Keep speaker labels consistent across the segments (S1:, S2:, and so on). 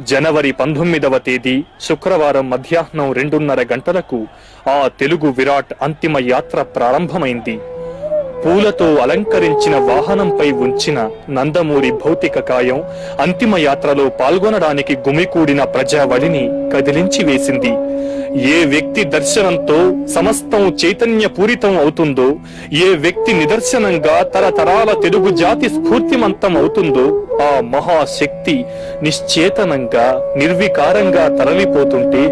S1: జనవరి పంతొమ్మిదవ తేదీ శుక్రవారం మధ్యాహ్నం రెండున్నర గంటలకు ఆ తెలుగు విరాట్ అంతిమ యాత్ర ప్రారంభమైంది. పూలతో అలంకరించిన వాహనంపై ఉంచిన నందమూరి భౌతిక కాయం అంతిమ యాత్రలో పాల్గొనడానికి గుమికూడిన ప్రజావళిని కదిలించి వేసింది. ఏ వ్యక్తి దర్శనంతో సమస్తం చైతన్య పూరితం అవుతుందో ఏ వ్యక్తి నిదర్శనంగా తరతరాల తెలుగు జాతి స్ఫూర్తిమంతం అవుతుందో ఆ మహాశక్తి నిశ్చేతనంగా నిర్వికారంగా తరలిపోతుంటే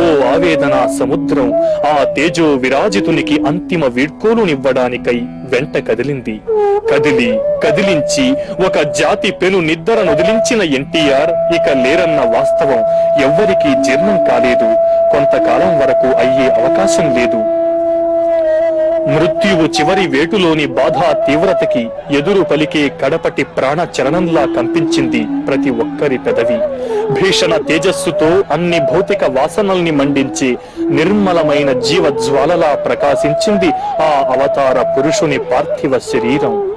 S1: ఓ ఆవేదన సముద్రం ఆ తేజో విరాజితునికి అంతిమ వీడ్కోలునివ్వడానికై వెంట కదిలింది. కదిలి కదిలించి ఒక జాతి పెను నిద్ర నొదిలించిన ఎన్టీఆర్ ఇక లేరన్న వాస్తవం ఎవ్వరికీ జీర్ణం కాలేదు. కొంతకాలం వరకు అయ్యే అవకాశం లేదు. మృత్యువు చివరి వేటులోని బాధ తీవ్రతకి ఎదురు పలికే కడపటి ప్రాణ చలనంలా కంపించింది ప్రతి ఒక్కరి పెదవి. భీషణ తేజస్సుతో అన్ని భౌతిక వాసనల్ని మండించి నిర్మలమైన జీవజ్వాలలా ప్రకాశించింది ఆ అవతార పురుషుని పార్థివ శరీరం.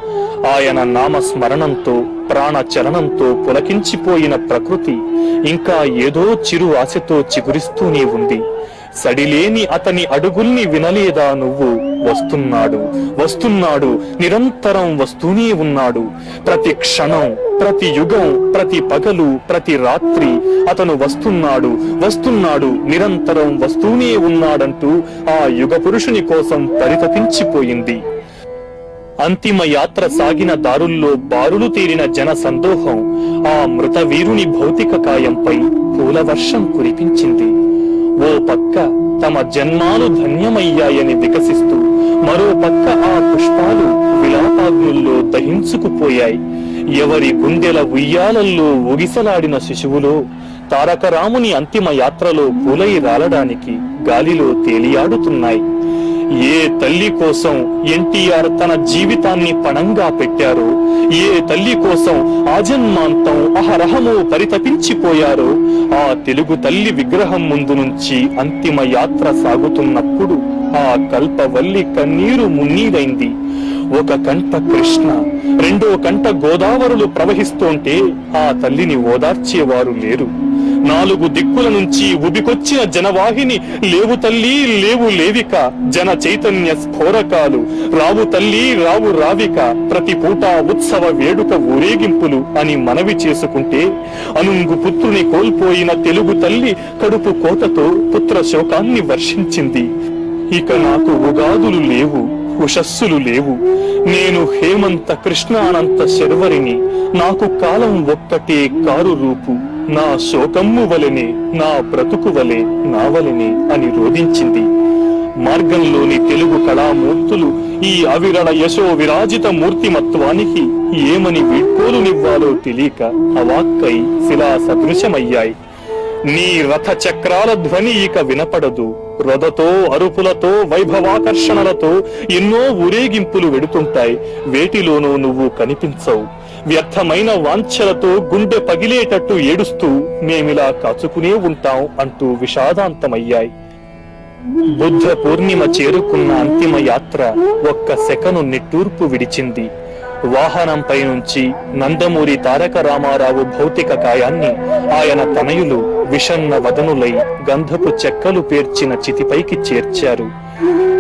S1: ఆయన నామస్మరణంతో ప్రాణచలనంతో పులకించిపోయిన ప్రకృతి ఇంకా ఏదో చిరు ఆశతో చిగురిస్తూనే ఉంది. సడిలేని అతని అడుగుల్ని వినలేదా నువ్వు? వస్తున్నాడు వస్తున్నాడు నిరంతరం వస్తూనే ఉన్నాడు. ప్రతి క్షణం ప్రతి యుగం ప్రతి పగలు ప్రతి రాత్రి అతను వస్తున్నాడు వస్తున్నాడు నిరంతరం వస్తూనే ఉన్నాడంటూ ఆ యుగ పురుషుని కోసం పరితపించిపోయింది. అంతిమ యాత్ర సాగిన దారుల్లో బారులు తీరిన జన సందోహం ఆ మృత వీరుని భౌతిక కాయంపై పూలవర్షం కురిపించింది. ఓ పక్క తమ జన్మాలు ధన్యమయ్యాయని వికసిస్తూ మరో పక్క ఆ పుష్పాలు విలాపాగ్నుల్లో దహించుకుపోయాయి. ఎవరి గుండెల ఉయ్యాలల్లో ఊగిసలాడిన శిశువులో తారకరాముని అంతిమ యాత్రలో పూలై రాలడానికి గాలిలో తేలియాడుతున్నాయి. ఏ తల్లి కోసం ఎన్టీఆర్ తన జీవితాన్ని పణంగా పెట్టారో ఏ తల్లి కోసం ఆజన్మాంతం అహరహము పరితపించిపోయారో ఆ తెలుగు తల్లి విగ్రహం ముందు నుంచి అంతిమ యాత్ర సాగుతున్నప్పుడు ఆ కల్పవల్లి కన్నీరు మున్నీరైంది. ఒక కంట కృష్ణ రెండో కంట గోదావరులు ప్రవహిస్తోంటే ఆ తల్లిని ఓదార్చేవారు లేరు. నాలుగు దిక్కుల నుంచి ఉబికొచ్చిన జనవాహిని లేవు తల్లి లేవు లేవిక జన చైతన్య స్ఫోరకాలు రావు తల్లి రావు రావిక ప్రతి పూట ఉత్సవ వేడుక ఊరేగింపులు అని మనవి చేసుకుంటే అనుంగు పుత్రుని కోల్పోయిన తెలుగు తల్లి కడుపు కోతతో పుత్ర శోకాన్ని వర్షించింది. ఇక నాకు ఉగాదులు లేవు ఉషస్సులు లేవు. నేను హేమంత కృష్ణానంత శర్వరిని నాకు కాలం ఒక్కటే కారు రూపు నా శోకమ్ము వలెనే నా బ్రతుకు వలె నా అని రోధించింది. మార్గంలోని తెలుగు కళామూర్తులు ఈ అవిరళ యశో విరాజిత మూర్తిమత్వానికి ఏమని వీడ్కోలునివ్వాలో తెలియక అవాక్కై శిలా సదృశమయ్యాయి నీ రథ చక్రాల ధ్వని ఇక వినపడదు. రొదతో అరుపులతో వైభవాకర్షణలతో ఎన్నో ఊరేగింపులు వెడుతుంటాయి. వేటిలోనూ నువ్వు కనిపించవు. వ్యర్థమైన వాంఛలతో గుండె పగిలేటట్టు ఏడుస్తూ మేమిలా కాచుకునే ఉంటాం అంటూ విషాదాంతమయ్యాయి. బుద్ధ పూర్ణిమ చేరుకున్న అంతిమ యాత్ర ఒక్క సెకను నిట్టూర్పు విడిచింది. వాహనంపై నుంచి నందమూరి తారక రామారావు భౌతిక కాయాన్ని ఆయన తనయులు విషన్న వదనులై గంధపు చెక్కలు పేర్చిన చితిపైకి చేర్చారు.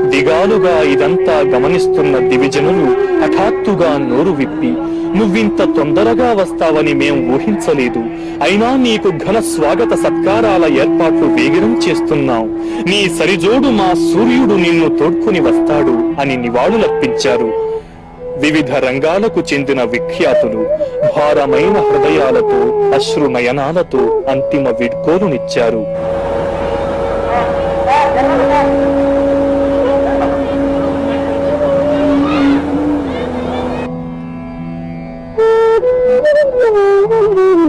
S1: దిగాలుగా ఇదంతా గమనిస్తున్న దివిజనులు హఠాత్తుగా నోరు విప్పి నువ్వింత తొందరగా వస్తావని మేం ఊహించలేదు. అయినా నీకు ఘన స్వాగత సత్కారాల ఏర్పాట్లు వేగిరం చేస్తున్నాం. నీ సరిజోడు మా సూర్యుడు నిన్ను తోడ్కొని వస్తాడు అని నివాళులర్పించారు. వివిధ రంగాలకు చెందిన విఖ్యాతులు భారమైన హృదయాలతో అశ్రునయనాలతో అంతిమ వీడ్కోలునిచ్చారు Thank you.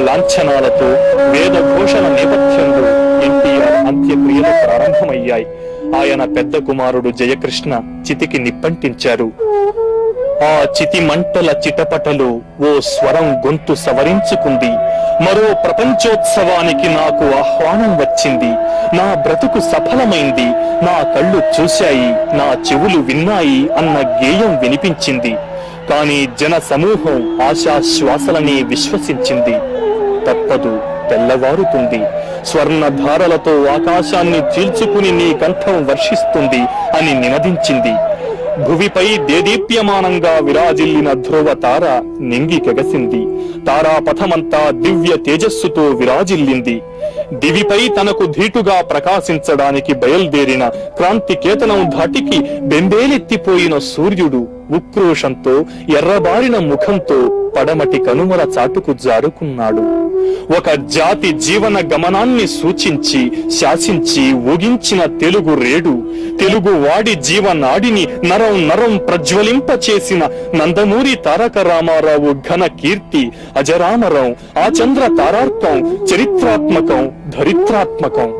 S1: లాంఛనాలతో వేద ఘోషణ నేపథ్యంలో ఎన్టీఆర్ అంత్యక్రియలు ప్రారంభమయ్యాయి. ఆయన పెద్ద కుమారుడు జయకృష్ణ చితికి నిప్పంటించారు. ఆ చితి మంటల చిటపటలు ఓ స్వరం గొంతు సవరించుకుంది. మరో ప్రపంచోత్సవానికి నాకు ఆహ్వానం వచ్చింది. నా బ్రతుకు సఫలమైంది. నా కళ్ళు చూశాయి. నా చెవులు విన్నాయి అన్న గేయం వినిపించింది. కాని జన సమూహం ఆశాశ్వాసలని విశ్వసించింది. తప్పదు తెల్లవారుతుంది. స్వర్ణ ధారలతో ఆకాశాన్ని చీల్చుకుని నీ కంఠం వర్షిస్తుంది అని నినదించింది. భువిపై దేదీప్యమానంగా విరాజిల్లిన ధ్రువ తార నింగి కెగసింది. తారాపథమంతా దివ్య తేజస్సుతో విరాజిల్లింది. దివిపై తనకు ధీటుగా ప్రకాశించడానికి బయల్దేరిన క్రాంతికేతనం ధాటికి బెంబేలెత్తిపోయిన సూర్యుడు ఉక్రోషంతో ఎర్రబారిన ముఖంతో పడమటి కనుమల చాటుకు జారుకున్నాడు. ఒక జాతి జీవన గమనాన్ని సూచించి శాసించి ఊగించిన తెలుగు రేడు తెలుగు వాడి జీవనాడిని నరం నరం ప్రజ్వలింపచేసిన నందమూరి తారక రామారావు ఘన కీర్తి అజరామరం ఆచంద్ర తారార్థం తారార్కం చరిత్రాత్మకం ధరిత్రాత్మకం